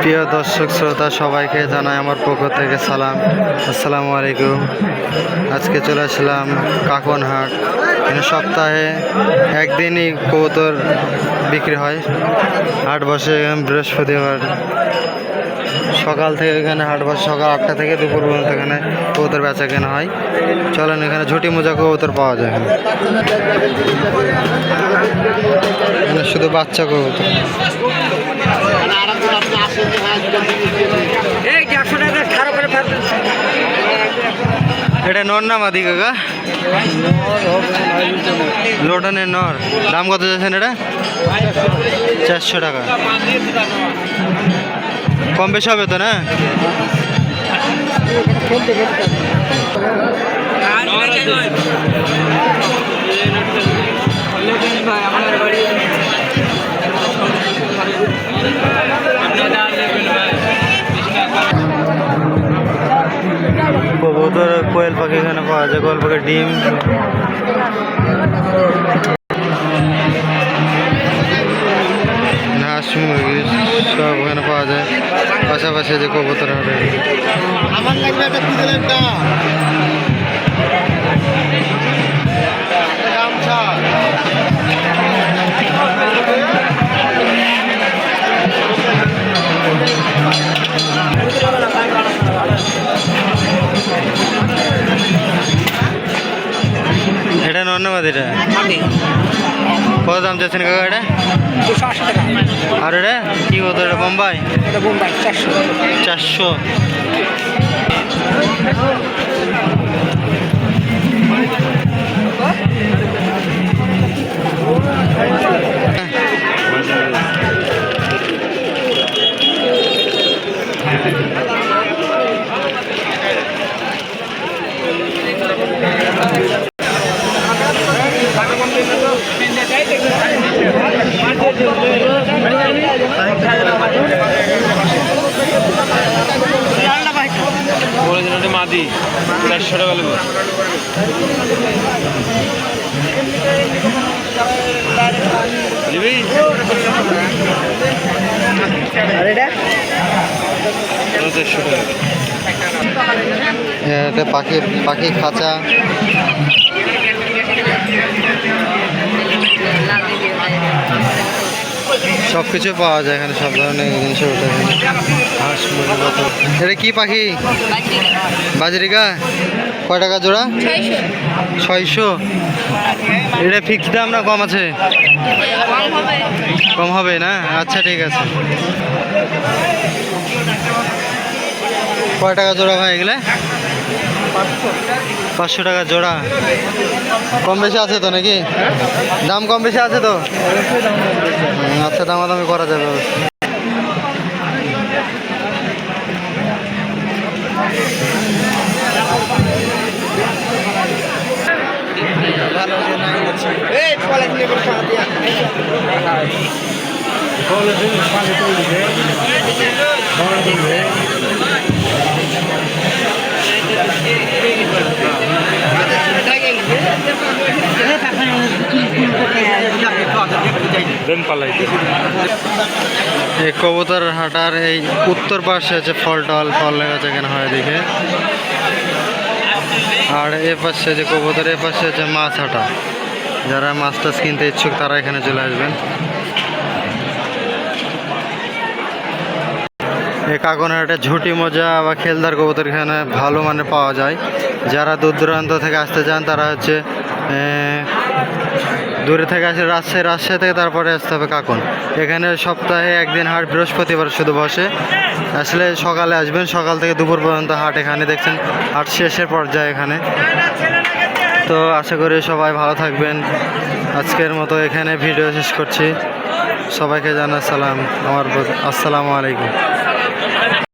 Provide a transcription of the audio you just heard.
প্রিয় দর্শক শ্রোতা, সবাইকে জানাই আমার পক্ষ থেকে সালাম। আসসালামু আলাইকুম। আজকে চলে আসলাম কাকনহাট। সপ্তাহে একদিনই কবুতর বিক্রি হয়। হাট বসে বৃহস্পতিবার। সকাল থেকে এখানে হাট বসে সকাল আটটা থেকে দুপুর পর্যন্ত এখানে কবুতর বেচা কেনা হয়। চলেন, এখানে ঝুটি মোজা কবুতর পাওয়া যায়। এখানে শুধু বাচ্চা কবুতর। এটা নর না মাদি কাকা? লোটানের নর। দাম কত যাচ্ছেন এটা? চারশো টাকা। কম বেশি হবে তো না? পাওয়া যায় ডিম। হাঁস মুরগি সব ওখানে পাওয়া যায়। পাশাপাশি যে কবুতর হাটে। আমার লাগবে একটা পিতলের দা গামছা। নর্নাবাদ এটা। কত দাম চাচ্ছেন কাকা এটা? আর এটা? কি কত এটা বোম্বাই? চারশো। মাদি চারশো টাকা নেব এটা? পাখি পাখি খাঁচা। সব কিছু পাওয়া যায় এখানে, সব ধরনের জিনিস এটা কি পাখি? বাজরিকা? কয় টাকা জোড়া? ছয়শো। এটা ফিক্স দাম না কম আছে? কম হবে না? আচ্ছা ঠিক আছে। কয় টাকা জোড়া ভাই এগুলো? পাঁচশো টাকা জোড়া। কম বেশি আছে তো নাকি? দাম কম বেশি আছে তো? আচ্ছা দামাদামি করা যাবে অবশ্যই। দেন পালাই এই কবুতর হাটার এই উত্তর পাশে আছে ফল টল ফল গাছ এখানে হয় দেখে আর এ পাশে যে কবুতর, এ পাশে আছে মাছ হাটা। যারা মাছ টাছ কিনতে ইচ্ছুক, তারা এখানে চলে আসবেন। এ এই কাকনহাটে ঝুটি মজা বা খেলদার কবুতর এখানে ভালো মানে পাওয়া যায়। যারা দূর দূরান্ত থেকে আসতে চান, তারা হচ্ছে দূরে থেকে আসে রাজশাহী রাজশাহী থেকে তারপরে আসতে হবে কাকন। এখানে সপ্তাহে একদিন হাট, বৃহস্পতিবার শুধু বসে। আসলে সকালে আসবেন, সকাল থেকে দুপুর পর্যন্ত হাট এখানে দেখছেন। হাট শেষের পর্যায়ে এখানে। তো আশা করি সবাই ভালো থাকবেন। আজকের মতো এখানে ভিডিও শেষ করছি। সবাইকে জানা সালাম। আমার আসসালামু আলাইকুম।